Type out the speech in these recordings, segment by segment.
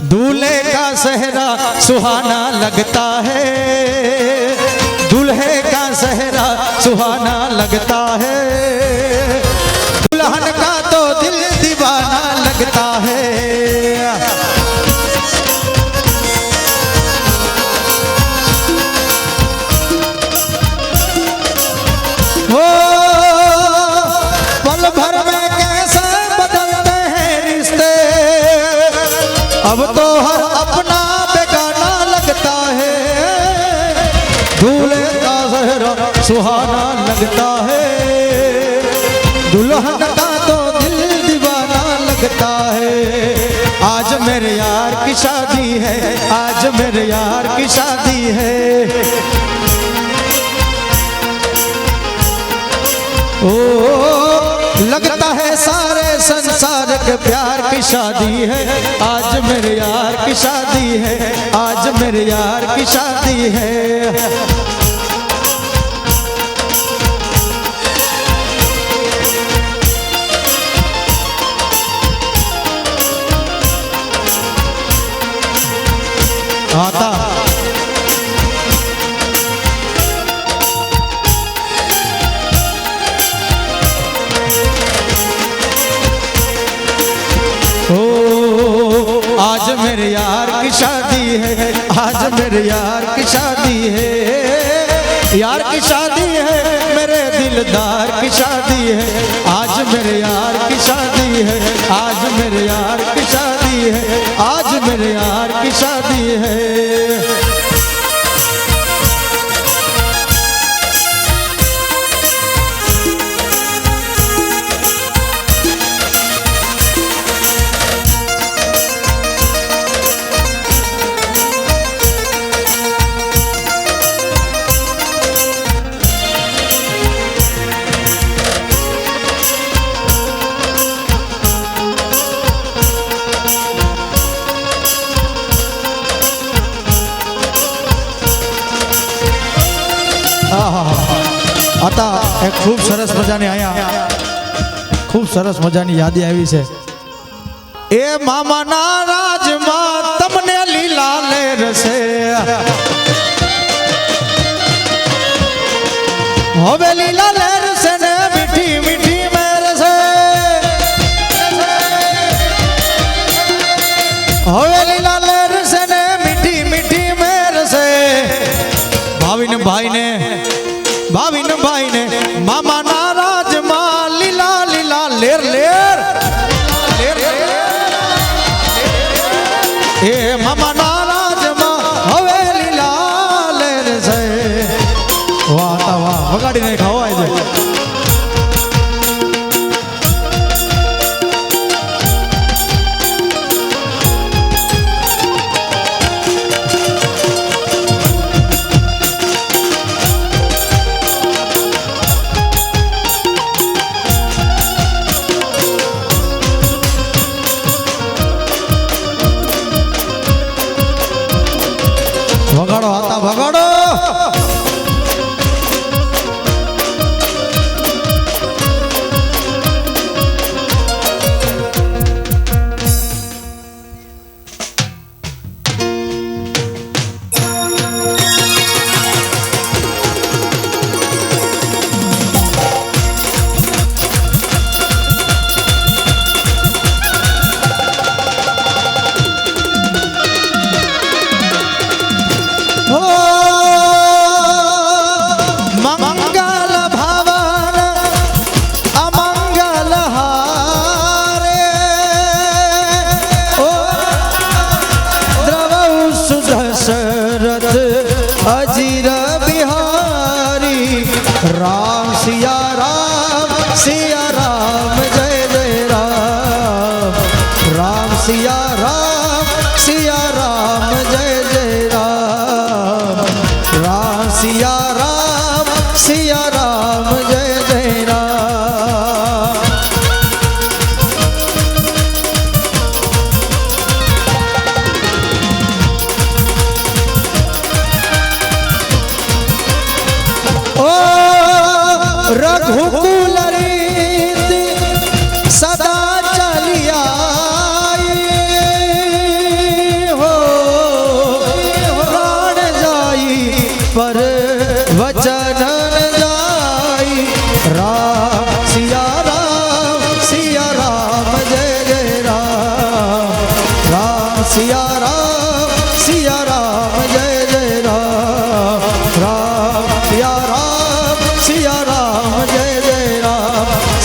दूल्हे का सहरा सुहाना लगता है। दूल्हे का सहरा सुहाना लगता है। दुल्हन का तो दिल दीवाना लगता है। अब तो हर अपना बेगाना लगता है। दूल्हे का सहरा सुहाना लगता है। दुल्हन का तो दिल दीवाना लगता है। आज मेरे यार की शादी है, आज मेरे यार की शादी है। ओ लगता के प्यार की शादी है। आज मेरे यार की शादी है। आज मेरे यार की शादी है। मेरे यार की शादी है, आज मेरे यार की शादी है। यार की शादी है, मेरे दिलदार की शादी है। आज मेरे यार की शादी है, आज मेरे यार की शादी है। आज मेरे यार की शादी है। હતા એ ખૂબ સરસ મજાની આયા ખૂબ સરસ મજાની યાદી આવી છે. એ મામાના રાજમાં તમને લીલા લેર છે હવે લીલા લેર છે ને મીઠી મીઠી મેર છે હવે લીલા લેર છે ને મીઠી મીઠી મેર છે ભાવીને ભાઈને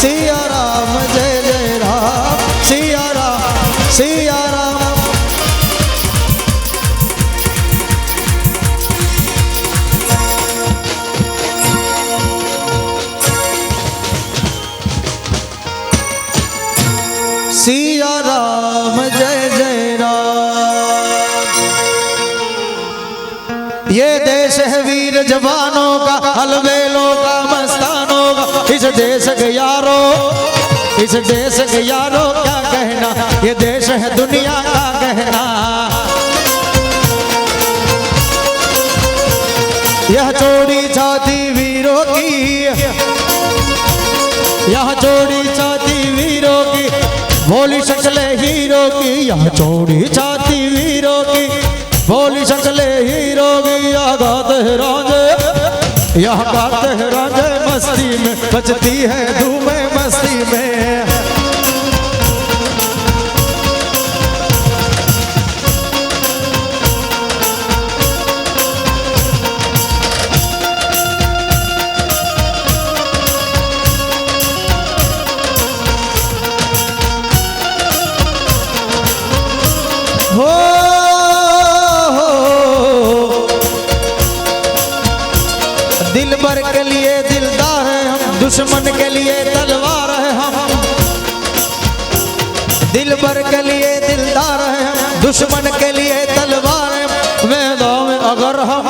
सिया राम, जय जय राम, सिया राम सिया राम। सिया राम, जय जय राम। ये देश है वीर जवानों का अलबेलों का, मस्तानों का, इस देश इस देश के यारो क्या कहना? ये देश है दुनिया का कहना। यह चोरी छाती वीरों की, यह चोरी छाती वीरों की भोली शक्ल हीरो की, यह चोरी छाती वीरों की भोली शक्ल हीरो की, यह गाते हैं रांझे, यह गाते रांझे मस्ती में, बचती है धूमे मस्ती दिल के लिए दिलदार है हम। दुश्मन के लिए तलवार है हम। दिल भर के लिए दिलदार है हम। दुश्मन के लिए तलवार है मैदान में अगर हम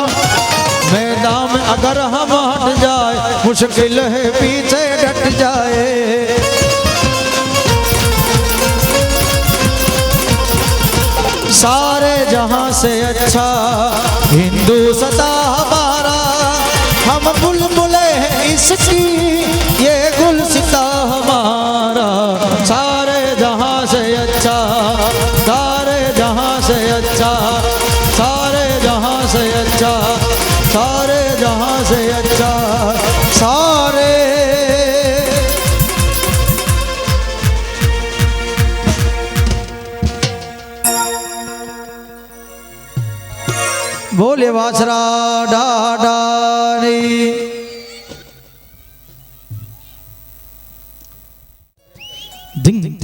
मैदान में अगर हम हट जाए, मुश्किल है पीछे डट जाए। सारे जहाँ से अच्छा हिंदू सदा इसकी ये गुलसिता हमारा, सारे जहाँ से अच्छा सारे जहाँ से अच्छा सारे जहाँ से अच्छा सारे जहाँ से अच्छा सारे। बोले वासरा डाडानी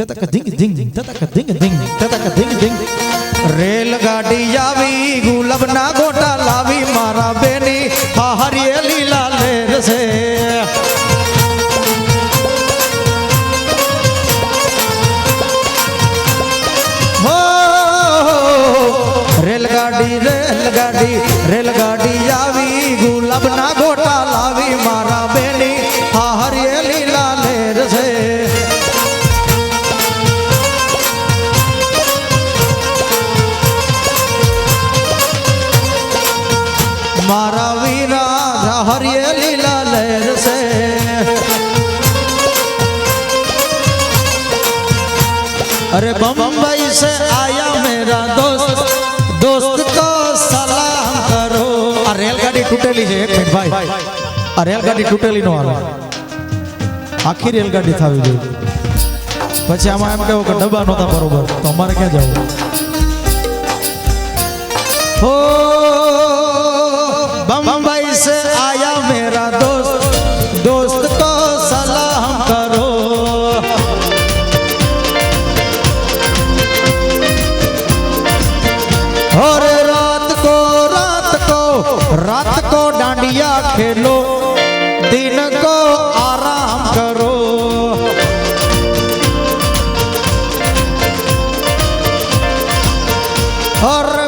તતક ધીંગ ધીંગ તતક ધીંગ ધીંગ તતક ધીંગ ધીંગ રેલગાડી આવી ગુલાબના મારા વીરા હરિય લીલા લહેર છે. અરે બંબઈ સે આયા મેરા દોસ્ત. દોસ્ત કો સલામ કરો. આ રેલગાડી તૂટેલી છે એક મિનિટ ભાઈ. આ રેલગાડી તૂટેલી નો આવે આખી રેલગાડી થવી જોઈએ. પછી આમાં એમ કહેવું કે ડબ્બા નહોતા બરોબર, તો અમારે ક્યાં જવું? Horror.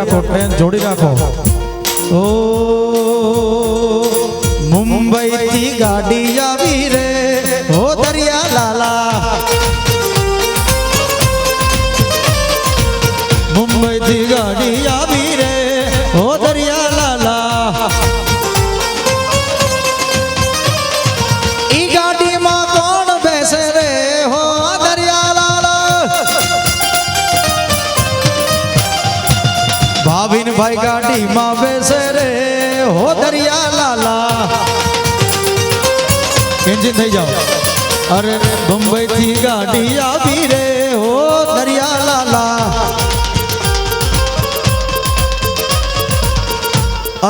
રાખો ટ્રેન જોડી રાખો ઓ મુંબઈ મુંબઈથી ગાડી આવી રે હો દરિયા લાલા મુંબઈથી ગાડી આવી ભાઈ ગાડીમાં બેસે રે હો દરિયા લાલા એન્જિન થઈ જાઓ અરે મુંબઈ થી ગાડી આવી રે હો દરિયા લાલા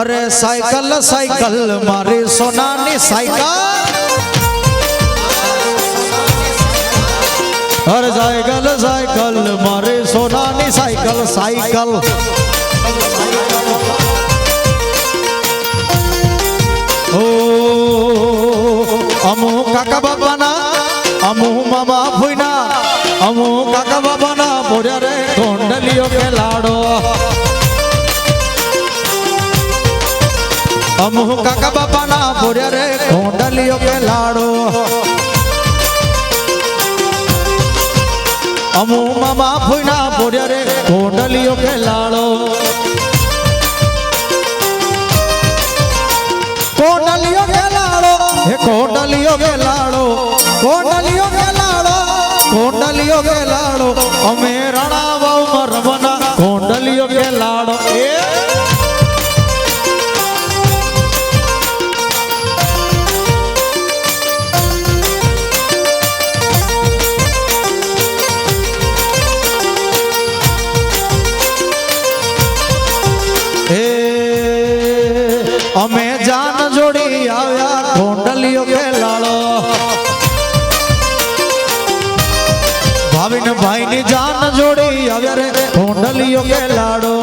અરે સાયકલ સાયકલ મારી સોનાની સાયકલ અરે સાયકલ સાયકલ મારે સોનાની સાયકલ સાયકલ ઓ અમુ કાકા બાબાના, અમુ મામા ભૂઈના અમુ કાકા બાબાના બોર્યા રે ગોંડલીઓ કે લાડો અમુ કાકા બાપાના બોર્યા રે ગોંડલીઓ કે અમુમાં બાપુના ભોર્યા રે કોટલીઓ કે લાડો કોટલીઓ કે લાડો હે કોટલીઓ કે લાડો કોટલીઓ કે લાડો કોટલીઓ કે લાડો અમે રણા અમે જાન જોડી આવ્યા ઢોંડલીઓ ખેલાડો. ભાવિન ભાઈ ની જાન જોડી આવ્યા રે ઢોંડલીઓ ખેલાડો.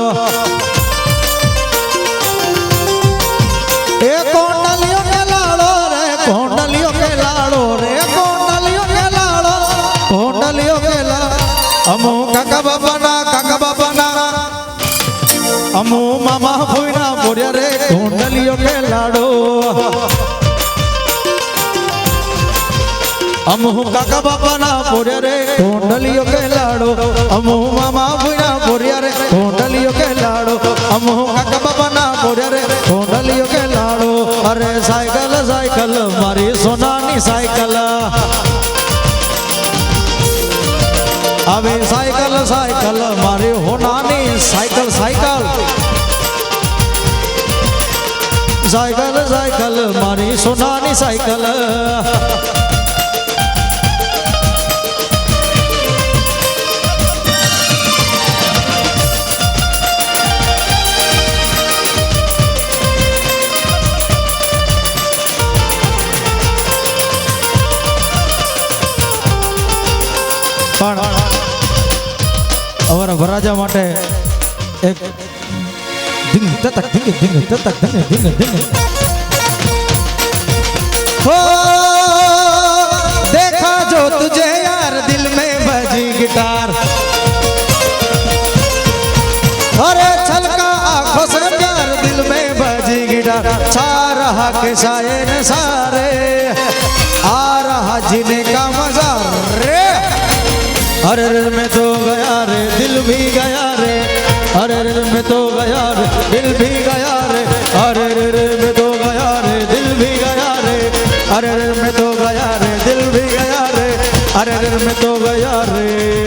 એ કોંડલીઓ ખેલાડો રે કોંડલીઓ ખેલાડો રે કોંડલીઓ ખેલાડો કાકા બાબાના કાકા બાબાના અમો મામા ગયો ખેલાડો અમહુ કાકા બાપાના પોર્યા રે કોંડલિયો ખેલાડો અમહુ મામા ભૂયા પોર્યા રે કોંડલિયો ખેલાડો અમહુ કાકા બાપાના પોર્યા રે કોંડલિયો ખેલાડો અરે સાયકલ સાયકલ મારી સોનાની સાયકલ આવે સાયકલ સાયકલ મારી હોનાની સાયકલ સાયકલ સાયકલ સાયકલ મારી સોનાની સાયકલ પણ અમારા વરાજા માટે એક ding tatak ding ding tatak ding ding ding हो, देखा जो तुझे यार दिल में बजी गिटार। अरे छलका आँखों से प्यार दिल में बजी गिटार। छा रहा के साये ने सारे, आ रहा जीने का मज़ा रे। अरे मैं तो गया रे, दिल भी गया अरे रे में तो गया रे, दिल भी गया रे। अरे रे में तो गया रे, दिल भी गया रे। अरे रे मैं तो गया रे, दिल भी गया रे। अरे रे मैं तो गया रे।